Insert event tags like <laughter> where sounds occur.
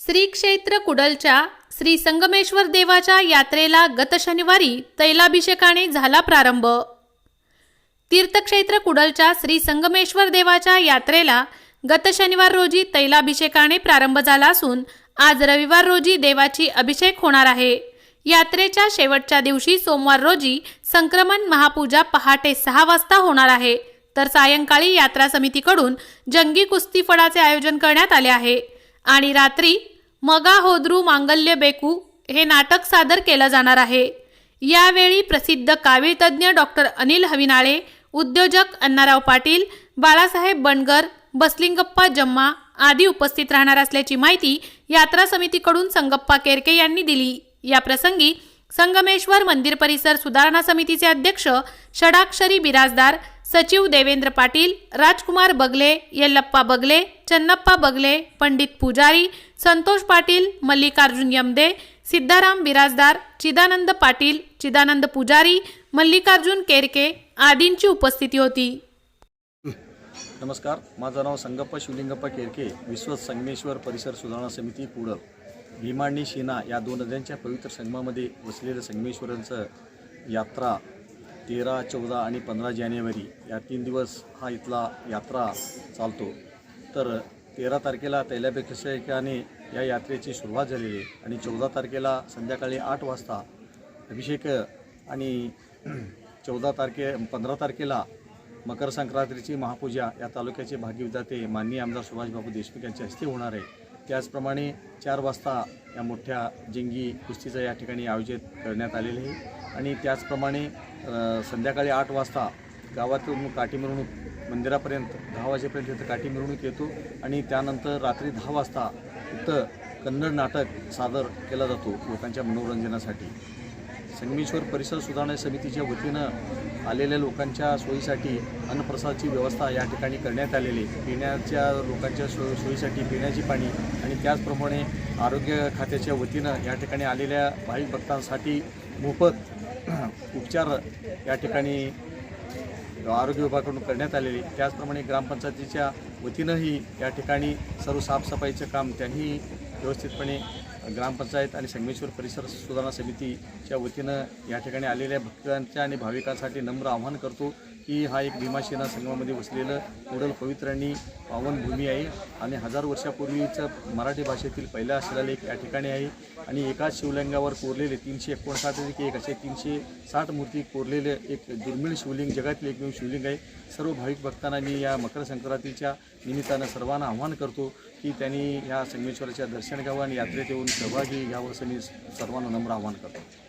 श्री क्षेत्र कुडलच्या श्री संगमेश्वर देवाच्या यात्रेला गत शनिवारी तैलाभिषेकाने झाला प्रारंभ. तीर्थक्षेत्र कुडलच्या श्री संगमेश्वर देवाच्या यात्रेला गत शनिवार रोजी तैलाभिषेकाने प्रारंभ झाला असून आज रविवार रोजी देवाची अभिषेक होणार आहे. यात्रेच्या शेवटच्या दिवशी सोमवार रोजी संक्रमण महापूजा पहाटे सहा वाजता होणार आहे. तर सायंकाळी यात्रा समितीकडून जंगी कुस्ती फडाचे आयोजन करण्यात आले आहे. आणि रात्री मगा होद्रू मांगल्य बेकू हे नाटक सादर केलं जाणार आहे. यावेळी प्रसिद्ध कावीळतज्ञ डॉक्टर अनिल हविनाळे उद्योजक अण्णाराव पाटील बाळासाहेब बनगर बसलिंगप्पा जम्मा आदी उपस्थित राहणार असल्याची माहिती यात्रा समितीकडून संगप्पा केरके यांनी दिली. या प्रसंगी संगमेश्वर मंदिर परिसर सुधारणा समितीचे अध्यक्ष षडाक्षरी बिराजदार सचिव देवेंद्र पाटील राजकुमार बगले यल्लप्पा बगले चन्नप्पा बगले पंडित पुजारी संतोष पाटील मल्लिकार्जुन यमदे सिद्धाराम बिराजदार चिदानंद पाटील चिदानंद पुजारी मल्लिकार्जुन केरके आदींची उपस्थिती होती. नमस्कार माझं नाव संगप्पा शिवलिंगप्पा केरके विश्व संगमेश्वर परिसर सुधारणा समिती पुढं. भीमांनी शिना या दोन नद्यांच्या पवित्र संगमामध्ये वसलेलं संगमेश्वरांचं यात्रा तेरा चौदा आणि पंधरा जानेवारी या तीन दिवस हा इथला यात्रा चालतो. तर तेरा तारखेला तैलाभिषेकाने या यात्रेची सुरुवात झालेली आहे आणि चौदा तारखेला संध्याकाळी आठ वाजता अभिषेक आणि <clears throat> चौदा तारखे पंधरा तारखेला मकर संक्रांतीची महापूजा या तालुक्याचे भागी भाग्यविधाते माननीय आमदार सुभाषबाबू देशमुख यांच्या हस्ते होणार आहे. त्याचप्रमाणे चार वाजता या मोठ्या जिंगी कुस्तीचं या ठिकाणी आयोजित करण्यात आलेलं आहे. आणि त्याचप्रमाणे संध्याकाळी आठ वाजता गावातून काठी मिरवणूक मंदिरापर्यंत दहा वाजेपर्यंत इथं काठी मिरवणूक येतो आणि त्यानंतर रात्री दहा वाजता इथं कन्नड नाटक सादर केला जातो लोकांच्या मनोरंजनासाठी. संगमेश्वर परिसर सुधारणा समितीच्या वतीनं आलेल्या लोकांच्या सोयीसाठी अन्नप्रसादाची व्यवस्था या ठिकाणी करण्यात आलेली पिण्याच्या लोकांच्या सो सोयीसाठी पिण्याची पाणी आणि त्याचप्रमाणे आरोग्य खात्याच्या वतीनं या ठिकाणी आलेल्या भाविक भक्तांसाठी मोफत <clears throat> उपचार या ठिकाणी आरोग्य विभागाकडून करण्यात आलेली त्याचप्रमाणे ग्रामपंचायतीच्या वतीनंही या ठिकाणी सर्व साफसफाईचं काम त्यांनी व्यवस्थितपणे ग्रामपंचायत आणि संगमेश्वर परिसर सुधारणा समितीच्या वतीनं या ठिकाणी आलेल्या भक्तांच्या आणि भाविकांसाठी नम्र आवाहन करतो. की हा एक भीमासेना संगमामध्ये वसलेलं कुडल पवित्र आणि पावनभूमी आहे आणि हजार वर्षापूर्वीचं मराठी भाषेतील पहिला शिलालेख या ठिकाणी आहे. आणि एकाच शिवलिंगावर कोरलेले तीनशे एकोणसाठपैकी एक असे तीनशे साठ मूर्ती कोरलेले एक दुर्मिळ शिवलिंग जगातील एकमेव शिवलिंग आहे. सर्व भाविक भक्तांना मी या मकर संक्रांतीच्या निमित्तानं सर्वांना आव्हान करतो की त्यांनी या संगमेश्वराच्या दर्शन घ्यावं आणि यात्रेत येऊन सहभागी घ्यावं असं मी सर्वांना नम्र आव्हान करतो.